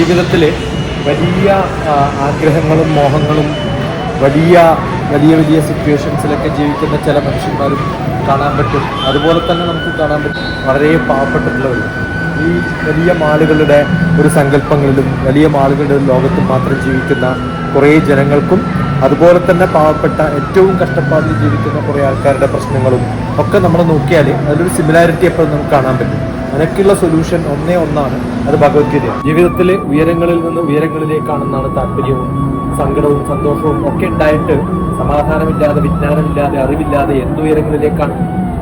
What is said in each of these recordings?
ജീവിതത്തിൽ വലിയ ആഗ്രഹങ്ങളും മോഹങ്ങളും വലിയ വലിയ വലിയ സിറ്റുവേഷൻസിലൊക്കെ ജീവിക്കുന്ന ചില മനുഷ്യന്മാരും കാണാൻ പറ്റും. അതുപോലെ തന്നെ നമുക്ക് കാണാൻ പറ്റും. വളരെ പാവപ്പെട്ടിട്ടുള്ളവർ ഈ വലിയ മാളുകളുടെ ഒരു സങ്കല്പങ്ങളിലും വലിയ മാളുകളുടെ ലോകത്ത് മാത്രം ജീവിക്കുന്ന കുറേ ജനങ്ങൾക്കും അതുപോലെ തന്നെ പാവപ്പെട്ട ഏറ്റവും കഷ്ടപ്പാടിൽ ജീവിക്കുന്ന കുറേ ആൾക്കാരുടെ പ്രശ്നങ്ങളും ഒക്കെ നമ്മൾ നോക്കിയാൽ അതിലൊരു സിമിലാരിറ്റി എപ്പോഴും നമുക്ക് കാണാൻ പറ്റും. അതിനൊക്കെയുള്ള സൊല്യൂഷൻ ഒന്നേ ഒന്നാണ് അത് ഭഗവത്ഗീതയാണ് ജീവിതത്തിലെ ഉയരങ്ങളിൽ നിന്ന് ഉയരങ്ങളിലേക്കാണെന്നാണ് താല്പര്യവും സങ്കടവും സന്തോഷവും ഒക്കെ ഉണ്ടായിട്ട് സമാധാനമില്ലാതെ വിജ്ഞാനമില്ലാതെ അറിവില്ലാതെ എന്തുയരങ്ങളിലേക്കാണ്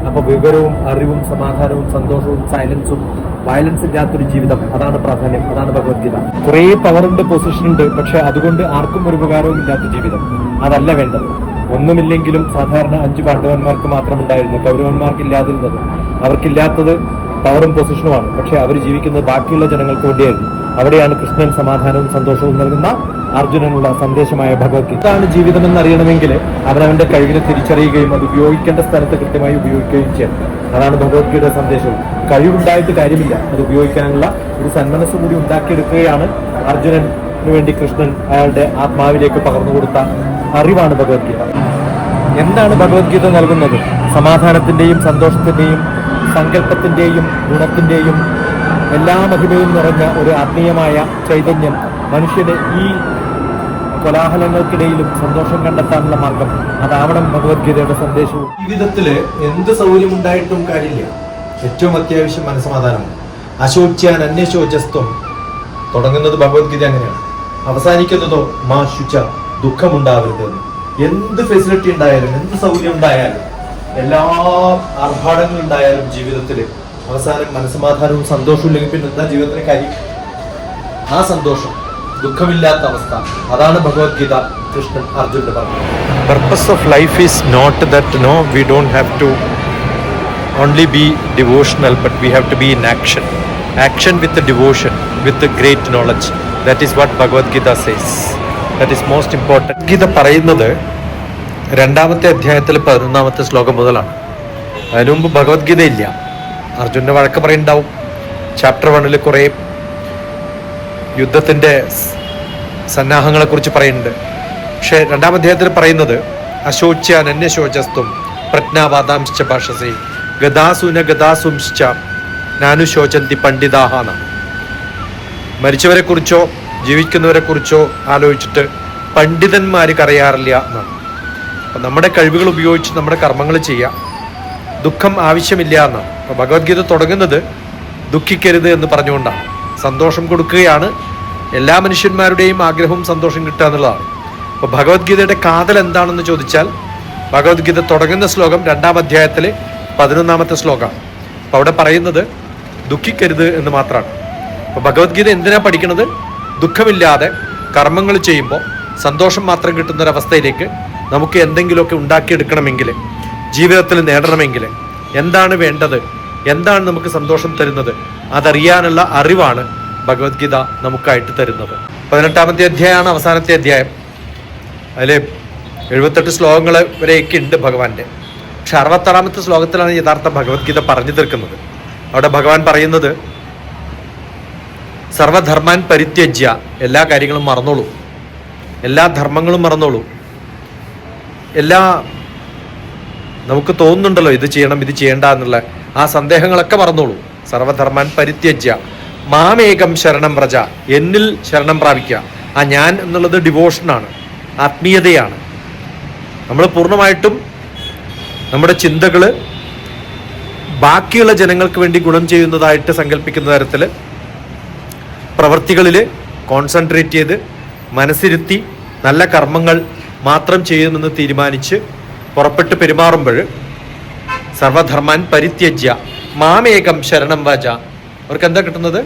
അപ്പൊ വിവരവും അറിവും സമാധാനവും സന്തോഷവും സൈലൻസും വയലൻസ് ഇല്ലാത്തൊരു ജീവിതം. അതാണ് പ്രാധാന്യം അതാണ് ഭഗവത്ഗീത. കുറേ പവറുണ്ട് പൊസിഷൻ ഉണ്ട് പക്ഷെ അതുകൊണ്ട് ആർക്കും ഒരു ഉപകാരവും ഇല്ലാത്ത ജീവിതം. അതല്ല വേണ്ടത്. ഒന്നുമില്ലെങ്കിലും സാധാരണ അഞ്ച് പാണ്ഡവന്മാർക്ക് മാത്രമുണ്ടായിരുന്നു കൗരവന്മാർക്ക് ഇല്ലാതിരുന്നത് അവർക്കില്ലാത്തത് പവറും പൊസിഷനുമാണ് പക്ഷെ അവർ ജീവിക്കുന്നത് ബാക്കിയുള്ള ജനങ്ങൾക്ക് വേണ്ടിയായിരുന്നു. അവിടെയാണ് കൃഷ്ണൻ സമാധാനവും സന്തോഷവും നൽകുന്ന അർജുനനുള്ള സന്ദേശമായ ഭഗവത്ഗീത ഇതാണ് ജീവിതം എന്നറിയണമെങ്കിൽ അവനവന്റെ കഴിവിനെ തിരിച്ചറിയുകയും അത് ഉപയോഗിക്കേണ്ട സ്ഥലത്ത് കൃത്യമായി ഉപയോഗിക്കുകയും ചെയ്യണം അതാണ് ഭഗവത്ഗീതയുടെ സന്ദേശവും കഴിവുണ്ടായിട്ട് കാര്യമില്ല. അത് ഉപയോഗിക്കാനുള്ള ഒരു സന്മനസ് കൂടി ഉണ്ടാക്കിയെടുക്കുകയാണ് അർജുനന് വേണ്ടി കൃഷ്ണൻ അയാളുടെ ആത്മാവിലേക്ക് പകർന്നു കൊടുത്ത അറിവാണ് ഭഗവത്ഗീത എന്താണ് ഭഗവത്ഗീത നൽകുന്നത്? സമാധാനത്തിന്റെയും സന്തോഷത്തിന്റെയും സങ്കല്പത്തിന്റെയും ഗുണത്തിന്റെയും എല്ലാ മഹിമയും നിറഞ്ഞ ഒരു ആത്മീയമായ ചൈതന്യം മനുഷ്യന് ഈ കോലാഹലങ്ങൾക്കിടയിലും സന്തോഷം കണ്ടെത്താനുള്ള മാർഗം അതാവണം ഭഗവത്ഗീതയുടെ സന്ദേശവും. ജീവിതത്തിൽ എന്ത് സൗകര്യം ഉണ്ടായിട്ടും കാര്യമില്ല. ഏറ്റവും അത്യാവശ്യം മനസ്സമാധാനമാണ് അശോച്യാൻ അന്യശോചസ്ത്വം തുടങ്ങുന്നത് ഭഗവത്ഗീത അങ്ങനെയാണ്. അവസാനിക്കുന്നതോ മാ ശുച ദുഃഖമുണ്ടാവരുത് എന്ത് ഫെസിലിറ്റി ഉണ്ടായാലും എന്ത് സൗകര്യം ഉണ്ടായാലും എല്ലാ ആർഭാടങ്ങളും ഉണ്ടായാലും ജീവിതത്തിൽ അവസാനം മനസ്സമാധാനവും സന്തോഷവും ഇല്ലെങ്കിൽ പിന്നെ എന്താ ജീവിതത്തിന് കാര്യം? ആ സന്തോഷം ദുഃഖമില്ലാത്ത അവസ്ഥ. അതാണ് ഭഗവത്ഗീത കൃഷ്ണൻ അർജുനന്റെ പറഞ്ഞത്. Purpose of life is not that no we don't have to only be devotional but we have to be in action action with devotion with great knowledge that is what Bhagavadgita says that is most important is most Gita പറയുന്നത് രണ്ടാമത്തെ അധ്യായത്തിൽ പതിനൊന്നാമത്തെ ശ്ലോകം മുതലാണ്. അതിനു മുമ്പ് ഭഗവത്ഗീത ഇല്ല. അർജുനന്റെ വഴക്ക് പറയുന്നുണ്ടാവും. ചാപ്റ്റർ വണ്ണിൽ കുറേ യുദ്ധത്തിന്റെ സന്നാഹങ്ങളെക്കുറിച്ച് പറയുന്നുണ്ട്. പക്ഷേ രണ്ടാം അധ്യായത്തിൽ പറയുന്നത് അശോച്യ അനന്യശോചസ്ത്വം പ്രജ്ഞാവാദാംശ്ച ഭാഷസേ ഗതാസുന ഗതാസുംശ്ച നാനുശോചന്തി പണ്ഡിതാഹാന. മരിച്ചവരെക്കുറിച്ചോ ജീവിക്കുന്നവരെക്കുറിച്ചോ കുറിച്ചോ ജീവിക്കുന്നവരെ ആലോചിച്ചിട്ട് പണ്ഡിതന്മാർ കരയാറില്ല എന്നാണ്. അപ്പം നമ്മുടെ കഴിവുകൾ ഉപയോഗിച്ച് നമ്മുടെ കർമ്മങ്ങൾ ചെയ്യാം. ദുഃഖം ആവശ്യമില്ല എന്നാണ് അപ്പോൾ ഭഗവത്ഗീത തുടങ്ങുന്നത് ദുഃഖിക്കരുത് എന്ന് പറഞ്ഞുകൊണ്ടാണ്. സന്തോഷം കൊടുക്കുകയാണ്. എല്ലാ മനുഷ്യന്മാരുടെയും ആഗ്രഹവും സന്തോഷം കിട്ടുക എന്നുള്ളതാണ്. അപ്പോൾ ഭഗവത്ഗീതയുടെ കാതൽ എന്താണെന്ന് ചോദിച്ചാൽ ഭഗവത്ഗീത തുടങ്ങുന്ന ശ്ലോകം രണ്ടാം അധ്യായത്തിലെ പതിനൊന്നാമത്തെ ശ്ലോകമാണ്. അപ്പോൾ അവിടെ പറയുന്നത് ദുഃഖിക്കരുത് എന്ന് മാത്രമാണ്. അപ്പോൾ ഭഗവത്ഗീത എന്തിനാണ് പഠിക്കുന്നത് ദുഃഖമില്ലാതെ കർമ്മങ്ങൾ ചെയ്യുമ്പോൾ സന്തോഷം മാത്രം കിട്ടുന്ന ഒരവസ്ഥയിലേക്ക് നമുക്ക് എന്തെങ്കിലുമൊക്കെ ഉണ്ടാക്കിയെടുക്കണമെങ്കിൽ ജീവിതത്തിൽ നേടണമെങ്കിൽ എന്താണ് വേണ്ടത് എന്താണ് നമുക്ക് സന്തോഷം തരുന്നത് അതറിയാനുള്ള അറിവാണ് ഭഗവത്ഗീത നമുക്കായിട്ട് തരുന്നത്. പതിനെട്ടാമത്തെ അധ്യായമാണ് അവസാനത്തെ അധ്യായം. അതിൽ എഴുപത്തെട്ട് ശ്ലോകങ്ങൾ വരെയൊക്കെ ഉണ്ട് ഭഗവാന്റെ. പക്ഷെ അറുപത്താറാമത്തെ ശ്ലോകത്തിലാണ് യഥാർത്ഥ ഭഗവത്ഗീത പറഞ്ഞു തീർക്കുന്നത്. അവിടെ ഭഗവാൻ പറയുന്നത് സർവധർമാൻ പരിത്യജ്യ എല്ലാ കാര്യങ്ങളും മറന്നോളൂ. എല്ലാ ധർമ്മങ്ങളും മറന്നോളൂ. എല്ലാ നമുക്ക് തോന്നുന്നുണ്ടല്ലോ ഇത് ചെയ്യണം ഇത് ചെയ്യണ്ട എന്നുള്ള ആ സന്ദേഹങ്ങളൊക്കെ മറന്നോളൂ. സർവധർമാൻ പരിത്യജ്യ. മാമേകം ശരണം പ്രജ എന്നിൽ ശരണം പ്രാപിക്കുക ആ ഞാൻ എന്നുള്ളത് ഡിവോഷനാണ് ആത്മീയതയാണ്. നമ്മൾ പൂർണമായിട്ടും നമ്മുടെ ചിന്തകൾ ബാക്കിയുള്ള ജനങ്ങൾക്ക് വേണ്ടി ഗുണം ചെയ്യുന്നതായിട്ട് സങ്കല്പിക്കുന്ന തരത്തിൽ പ്രവൃത്തികളിൽ കോൺസെൻട്രേറ്റ് ചെയ്ത് മനസ്സിരുത്തി നല്ല കർമ്മങ്ങൾ മാത്രം ചെയ്യുമെന്ന് തീരുമാനിച്ച് പുറപ്പെട്ട് പെരുമാറുമ്പോൾ സർവധർമാൻ പരിത്യജ്യ മാമേകം ശരണം വാച. അവർക്ക് എന്താ കിട്ടുന്നത്?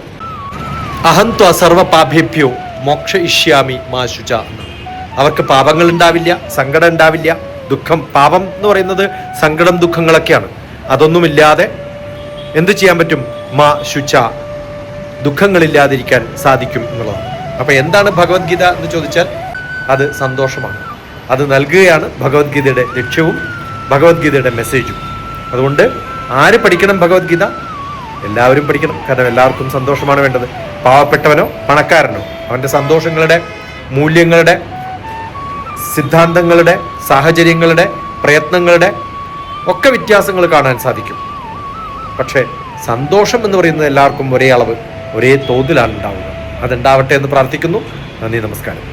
അഹന്ത്വ സർവപാഭ്യഭ്യോ മോക്ഷ ഇഷ്യാമി മാശുച. അവർക്ക് പാപങ്ങൾ ഉണ്ടാവില്ല സങ്കടം ഉണ്ടാവില്ല. ദുഃഖം പാപം എന്ന് പറയുന്നത് സങ്കടം ദുഃഖങ്ങളൊക്കെയാണ്. അതൊന്നുമില്ലാതെ എന്ത് ചെയ്യാൻ പറ്റും? മാ ശുച ദുഃഖങ്ങളില്ലാതിരിക്കാൻ സാധിക്കും എന്നുള്ളതാണ്. അപ്പൊ എന്താണ് ഭഗവത്ഗീത എന്ന് ചോദിച്ചാൽ അത് സന്തോഷമാണ്. അത് നൽകുകയാണ് ഭഗവത്ഗീതയുടെ ലക്ഷ്യവും ഭഗവത്ഗീതയുടെ മെസ്സേജും അതുകൊണ്ട് ആര് പഠിക്കണം ഭഗവത്ഗീത? എല്ലാവരും പഠിക്കണം. കാരണം എല്ലാവർക്കും സന്തോഷമാണ് വേണ്ടത്. പാവപ്പെട്ടവനോ പണക്കാരനോ അവന്റെ സന്തോഷങ്ങളുടെ മൂല്യങ്ങളുടെ സിദ്ധാന്തങ്ങളുടെ സാഹചര്യങ്ങളുടെ പ്രയത്നങ്ങളുടെ ഒക്കെ വ്യത്യാസങ്ങൾ കാണാൻ സാധിക്കും. പക്ഷേ സന്തോഷം എന്ന് പറയുന്നത് എല്ലാവർക്കും ഒരേ അളവ് ഒരേ തോതിലാണ് ഉണ്ടാവുക. അതുണ്ടാവട്ടെ എന്ന് പ്രാർത്ഥിക്കുന്നു. നന്ദി നമസ്കാരം.